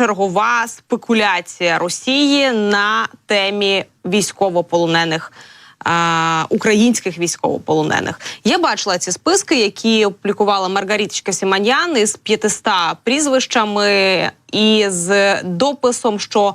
чергова спекуляція Росії на темі військовополонених. Українських військовополонених я бачила ці списки, які опублікувала Маргаріточка Сіманян із 500 прізвищами і з дописом, що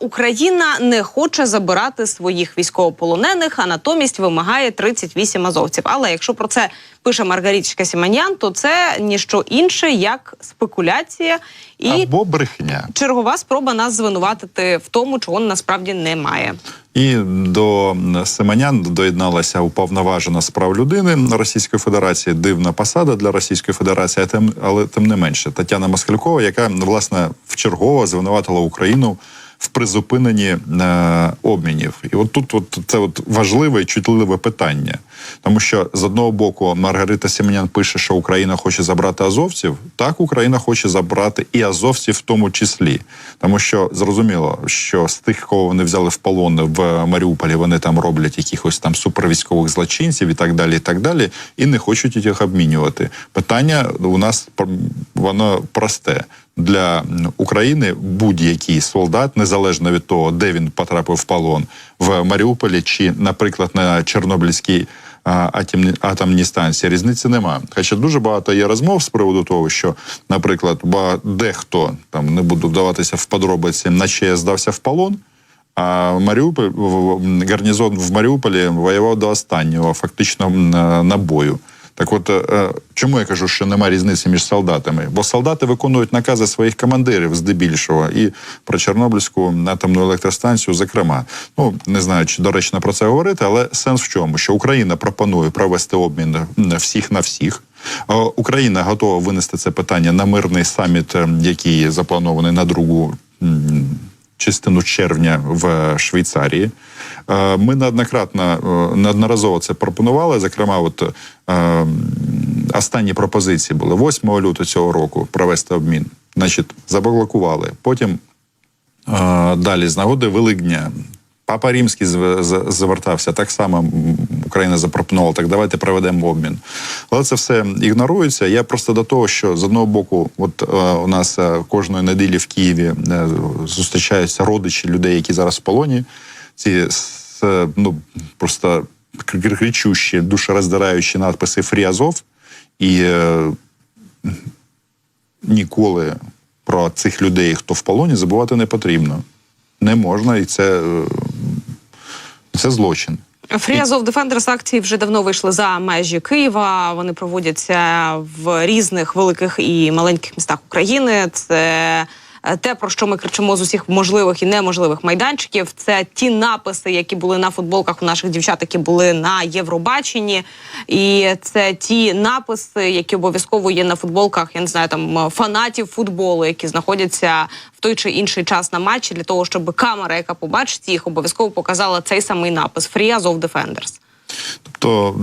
Україна не хоче забирати своїх військовополонених, а натомість вимагає 38 азовців. Але якщо про це пише Маргаріточка Сіманян, то це ніщо інше як спекуляція і Або брехня. чергова спроба нас звинуватити в тому, чого насправді немає. І до Семенян доєдналася уповноважена з прав людини Російської Федерації. Дивна посада для Російської Федерації, але тим не менше Тетяна Москалькова, яка власне вчергово звинуватила Україну в призупиненні е, обмінів. І от тут от це от важливе і чутливе питання, тому що з одного боку Маргарита Семенян пише, що Україна хоче забрати азовців. Так, Україна хоче забрати і азовців в тому числі, тому що зрозуміло, що з тих, кого вони взяли в полон в Маріуполі, вони там роблять якихось там супервійськових злочинців і так далі, і так далі, і не хочуть їх обмінювати. Питання у нас воно просте. Для України будь-який солдат, незалежно від того, де він потрапив в полон в Маріуполі чи, наприклад, на Чорнобильській атомній станції, різниці немає. Хоча дуже багато є розмов з приводу того, що, наприклад, дехто там не буду вдаватися в подробиці, на ЧАЕС здався в полон. А Маріуполь гарнізон в Маріуполі воював до останнього, фактично м, на- на бою. Так от е, чому я кажу, що немає різниці між солдатами? Бо солдати виконують накази своїх командирів здебільшого, і про Чорнобильську атомну електростанцію, зокрема. Ну не знаю, чи доречно про це говорити, але сенс в чому? Що Україна пропонує провести обмін всіх на всіх. Е, Україна готова винести це питання на мирний саміт, е, який запланований на другу. частину червня в Швейцарії. Е, Ми неоднократно е, неодноразово це пропонували. Зокрема, от е, останні пропозиції були 8 лютого цього року провести обмін. Значить, заблокували. Потім далі з нагоди Великдня. Папа Римський зв- звертався так само. Україна запропонувала так. Давайте проведемо обмін. Але це все ігнорується. Я просто до того, що з одного боку, от у нас кожної неділі в Києві зустрічаються родичі людей, які зараз в полоні. Ці с- ну просто кр- кричущі, душероздираючі надписи Фрі Азов. І е, ніколи про цих людей, хто в полоні, забувати не потрібно. Не можна, і це, е, це злочин. Azov Defenders акції вже давно вийшли за межі Києва. Вони проводяться в різних великих і маленьких містах України. Це те, про що ми кричимо з усіх можливих і неможливих майданчиків. Це ті написи, які були на футболках у наших дівчат, які були на Євробаченні, і це ті написи, які обов'язково є на футболках. Я не знаю, там е, фанатів футболу, які знаходяться в той чи інший час на матчі, для того, щоб камера, яка побачить їх, обов'язково показала цей самий напис Free Azov Defenders. Тобто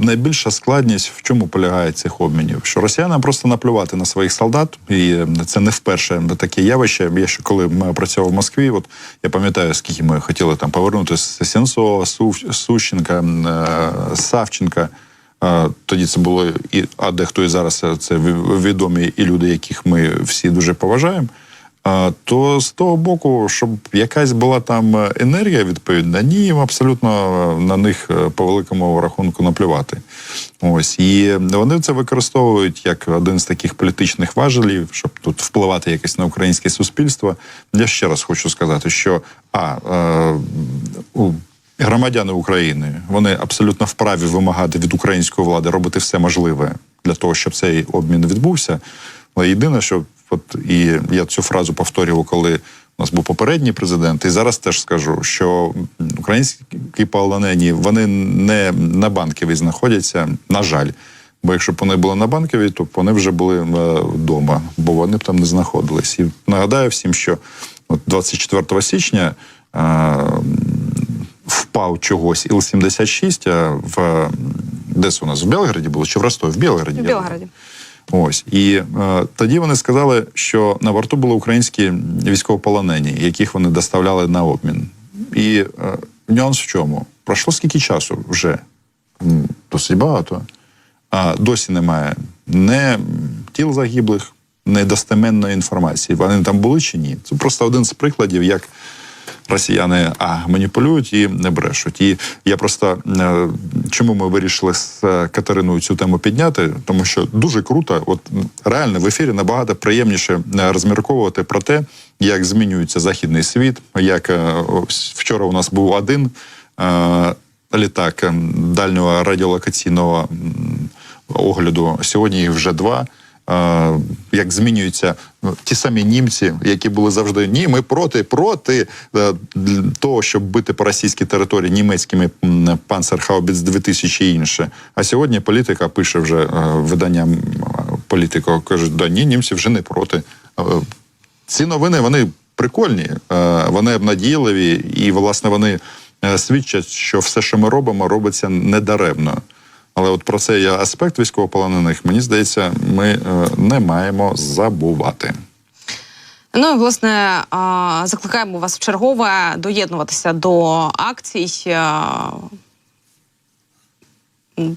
найбільша складність в чому полягає цих обмінів? Що росіянам просто наплювати на своїх солдат, і це не вперше таке явище. Я ще коли ми працював в Москві, от я пам'ятаю, скільки ми хотіли там повернутися з Сенцова, Сущенка, е, Савченка. Е, Тоді це було і а дехто і зараз це відомі і люди, яких ми всі дуже поважаємо. То з того боку, щоб якась була там е, енергія відповідна, ні, їм абсолютно е, на них е, по великому рахунку наплювати. Ось і вони це використовують як один з таких політичних важелів, щоб тут впливати якось на українське суспільство. Я ще раз хочу сказати, що а у громадяни України вони абсолютно вправі вимагати від української влади робити все можливе для того, щоб цей обмін відбувся. Але єдине, що от і я цю фразу повторював, коли у нас був попередній президент, і зараз теж скажу, що українські полонені вони не на банковій знаходяться, на жаль. Бо якщо б вони були на банковій, то б вони вже були е, вдома, бо вони б там не знаходились. І нагадаю всім, що от 24 січня е, впав чогось Іл-76 а в де у нас в Белграді було чи в Ростові? В Білграді. В Білграді. Ось і е, тоді вони сказали, що на борту були українські військовополонені, яких вони доставляли на обмін. І е, нюанс в чому? Пройшло скільки часу вже? Досить багато. А досі немає не тіл загиблих, недостеменної інформації. Вони там були чи ні? Це просто один з прикладів, як росіяни а маніпулюють і не брешуть. І я просто е, чому ми вирішили з е, Катериною цю тему підняти? Тому що дуже круто, от реально в ефірі набагато приємніше е, розмірковувати про те, як змінюється західний світ. Як вчора у нас був один літак дальнього радіолокаційного огляду. Сьогодні їх вже два. Як змінюються ну, ті самі німці, які були завжди ні, ми проти, проти е, того, щоб бити по російській території німецькими Панцерхаубіц 2000 і інше. А сьогодні політика пише вже е, видання політико, кажуть, да ні, німці вже не проти. Е, Ці новини вони прикольні, вони обнадійливі, і власне вони свідчать, що все, що ми робимо, робиться недаремно. Але от про цей аспект військовополонених, мені здається, ми е, не маємо забувати. Ну і власне закликаємо вас в чергове доєднуватися до акцій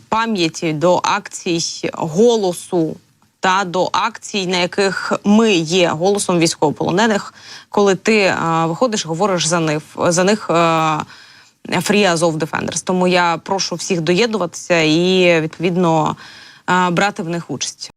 пам'яті, до акцій голосу та до акцій, на яких ми є голосом військовополонених, коли ти а, виходиш, говориш за них за них. Free Azov Defenders. Тому я прошу всіх доєднуватися і відповідно брати в них участь.